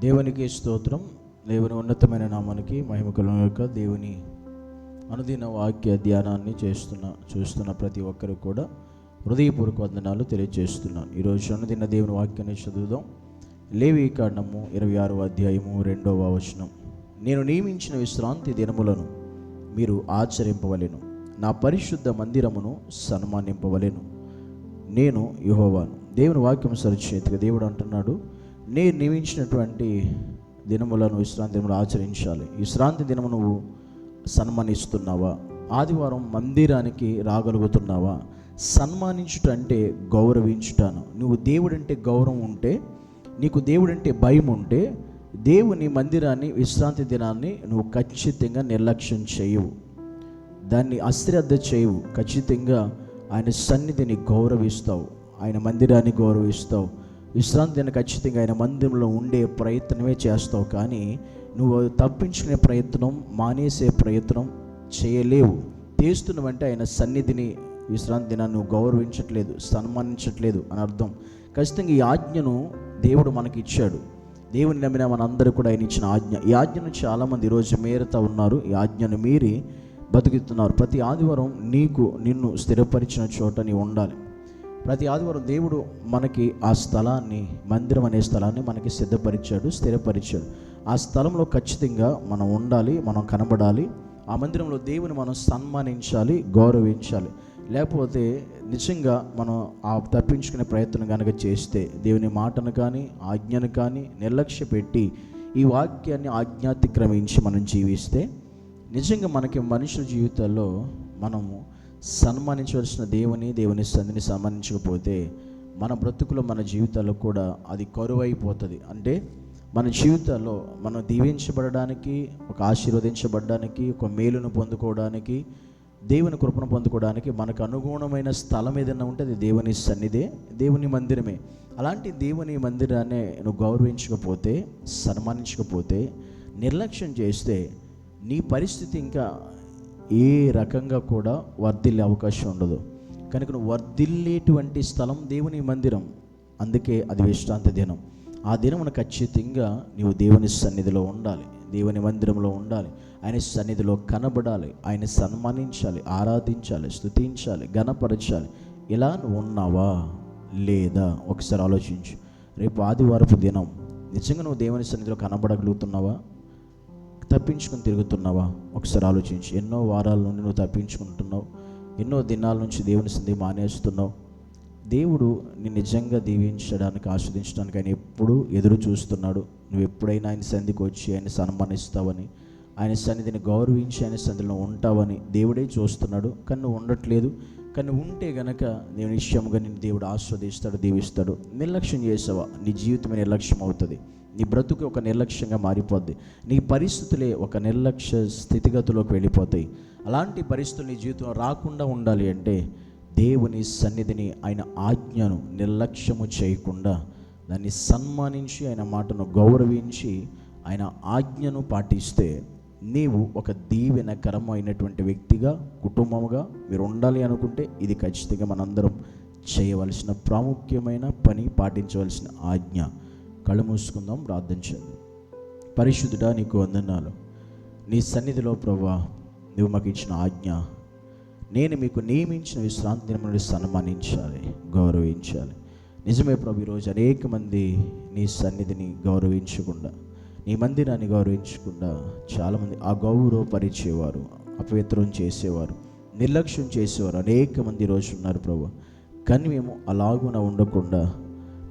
దేవునికి స్తోత్రం. దేవుని ఉన్నతమైన నామానికి మహిమ యొక్క దేవుని అనుదిన వాక్య ధ్యానాన్ని చేస్తున్న చూస్తున్న ప్రతి ఒక్కరు కూడా హృదయపూర్వక వందనాలు తెలియజేస్తున్నాను ఈరోజు అనుదిన దేవుని వాక్యాన్ని చదువుదాం. లేవి కాండము ఇరవై ఆరవ అధ్యాయము రెండవ వచనం. నేను నియమించిన విశ్రాంతి దినములను మీరు ఆచరింపవలెను. నా పరిశుద్ధ మందిరమును సన్మానింపవలేను. నేను యుహోవాను. దేవుని వాక్యం సరిచేతిగా దేవుడు అంటున్నాడు. నేను నియమించినటువంటి దినములను విశ్రాంతి దినములు ఆచరించాలి. విశ్రాంతి దినము నువ్వు సన్మానిస్తున్నావా? ఆదివారం మందిరానికి రాగలుగుతున్నావా? సన్మానించుట అంటే గౌరవించుటాను. నువ్వు దేవుడంటే గౌరవం ఉంటే నీకు దేవుడంటే భయం ఉంటే దేవుని మందిరాన్ని విశ్రాంతి దినాన్ని నువ్వు ఖచ్చితంగా నిర్లక్ష్యం చేయవు. దాన్ని అశ్రద్ధ చేయవు. ఖచ్చితంగా ఆయన సన్నిధిని గౌరవిస్తావు. ఆయన మందిరాన్ని గౌరవిస్తావు. విశ్రాంతి ఖచ్చితంగా ఆయన మందిరంలో ఉండే ప్రయత్నమే చేస్తావు. కానీ నువ్వు తప్పించుకునే ప్రయత్నం మానేసే ప్రయత్నం చేయలేవు. చేస్తున్నావంటే ఆయన సన్నిధిని విశ్రాంతి దినాన్ని నువ్వు గౌరవించట్లేదు సన్మానించట్లేదు అని అర్థం. ఖచ్చితంగా ఈ ఆజ్ఞను దేవుడు మనకి ఇచ్చాడు దేవుని నమ్మిన మనందరూ కూడా ఆయన ఇచ్చిన ఆజ్ఞ. ఈ ఆజ్ఞను చాలామంది ఈరోజు మేరతా ఉన్నారు. ఈ ఆజ్ఞను మీరి బతుకుతున్నారు ప్రతి ఆదివారం నీకు నిన్ను స్థిరపరిచిన చోట నీ ఉండాలి. ప్రతి ఆదివారం దేవుడు మనకి ఆ స్థలాన్ని మందిరం అనే స్థలాన్ని మనకి సిద్ధపరిచాడు స్థిరపరిచాడు. ఆ స్థలంలో ఖచ్చితంగా మనం ఉండాలి మనం కనబడాలి. ఆ మందిరంలో దేవుని మనం సన్మానించాలి గౌరవించాలి. లేకపోతే నిజంగా మనం ఆ తప్పించుకునే ప్రయత్నం కనుక చేస్తే దేవుని మాటను కానీ ఆజ్ఞను కానీ నిర్లక్ష్య పెట్టి ఈ వాక్యాన్ని ఆజ్ఞాతిక్రమించి మనం జీవిస్తే నిజంగా మనకి మనుషుల జీవితాల్లో మనము సన్మానించవలసిన దేవుని దేవుని సంధిని సన్మానించకపోతే మన బ్రతుకులో మన జీవితాల్లో కూడా అది కరువైపోతుంది. అంటే మన జీవితాల్లో మనం దీవించబడడానికి ఒక ఆశీర్వదించబడడానికి ఒక మేలును పొందుకోవడానికి దేవుని కృపను పొందుకోవడానికి మనకు అనుగుణమైన స్థలం ఏదైనా ఉంటే అది దేవుని సన్నిధే దేవుని మందిరమే. అలాంటి దేవుని మందిరాన్ని నువ్వు గౌరవించకపోతే సన్మానించకపోతే నిర్లక్ష్యం చేస్తే నీ పరిస్థితి ఇంకా ఏ రకంగా కూడా వర్ధిల్లే అవకాశం ఉండదు. కనుక నువ్వు వర్ధిల్లేటువంటి స్థలం దేవుని మందిరం. అందుకే అది విశ్రాంతి దినం. ఆ దినమున ఖచ్చితంగా నీవు దేవుని సన్నిధిలో ఉండాలి. దేవుని మందిరంలో ఉండాలి. ఆయన సన్నిధిలో కనబడాలి. ఆయన సన్మానించాలి. ఆరాధించాలి. స్తుతించాలి. గణపరచాలి. ఇలా నువ్వు ఉన్నావా? లేదా? ఒకసారి ఆలోచించు. రేపు ఆదివారపు దినం. నిజంగా నువ్వు దేవుని సన్నిధిలో కనబడగలుగుతున్నావా? తప్పించుకుని తిరుగుతున్నావా? ఒకసారి ఆలోచించి. ఎన్నో వారాల నుండి నువ్వు తప్పించుకుంటున్నావు. ఎన్నో దినాల నుంచి దేవుని సంధి మానేస్తున్నావు. దేవుడు నీ నిజంగా దీవించడానికి ఆస్వాదించడానికి ఆయన ఎప్పుడూ ఎదురు చూస్తున్నాడు. నువ్వు ఎప్పుడైనా ఆయన సంధికి వచ్చి ఆయన సన్మానిస్తావని ఆయన సన్నిధిని గౌరవించి ఆయన సన్నిధిలో ఉంటావని దేవుడే చూస్తున్నాడు. కానీ నువ్వు ఉండట్లేదు. కానీ ఉంటే గనక నేను విషయంగా నేను దేవుడు ఆస్వాదిస్తాడు దీవిస్తాడు. నిర్లక్ష్యం చేసావా? నీ జీవితమే నిర్లక్ష్యం అవుతుంది. నీ బ్రతుకు ఒక నిర్లక్ష్యంగా మారిపోద్ది. నీ పరిస్థితులే ఒక నిర్లక్ష్య స్థితిగతిలోకి వెళ్ళిపోతాయి. అలాంటి పరిస్థితులు నీ జీవితం రాకుండా ఉండాలి అంటే దేవుని సన్నిధిని ఆయన ఆజ్ఞను నిర్లక్ష్యము చేయకుండా దాన్ని సన్మానించి ఆయన మాటను గౌరవించి ఆయన ఆజ్ఞను పాటిస్తే నీవు ఒక దీవెనకరమైనటువంటి వ్యక్తిగా కుటుంబముగా మీరు ఉండాలి అనుకుంటే ఇది ఖచ్చితంగా మనందరం చేయవలసిన ప్రాముఖ్యమైన పని పాటించవలసిన ఆజ్ఞ. కళ్ళు మూసుకుందాం ప్రార్థన పరిశుద్ధుడా నీకు వందనాలు. నీ సన్నిధిలో ప్రభా నువ్వు మాకు ఇచ్చిన ఆజ్ఞ నేను మీకు నియమించిన విశ్రాంతి దినమును సన్మానించాలి గౌరవించాలి. నిజమే ప్రభు ఈరోజు అనేక మంది నీ సన్నిధిని గౌరవించకుండా నీ మందిరాన్ని గౌరవించకుండా చాలామంది ఆ గౌరవపరిచేవారు అపవిత్రం చేసేవారు నిర్లక్ష్యం చేసేవారు అనేక మంది ఈరోజు ఉన్నారు ప్రభు. కానీ మేము అలాగున ఉండకుండా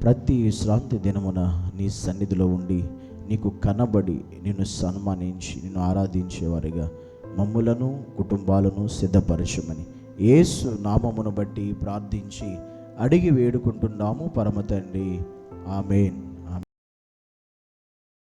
ప్రతి విశ్రాంతి దినమున నీ సన్నిధిలో ఉండి నీకు కనబడి నిన్ను సన్మానించి నిన్ను ఆరాధించేవారిగా. మమ్ములను కుటుంబాలను సిద్ధపరచమని. ఏసు నామమును బట్టి ప్రార్థించి అడిగి వేడుకుంటున్నాము పరమ తండ్రి ఆమెన్.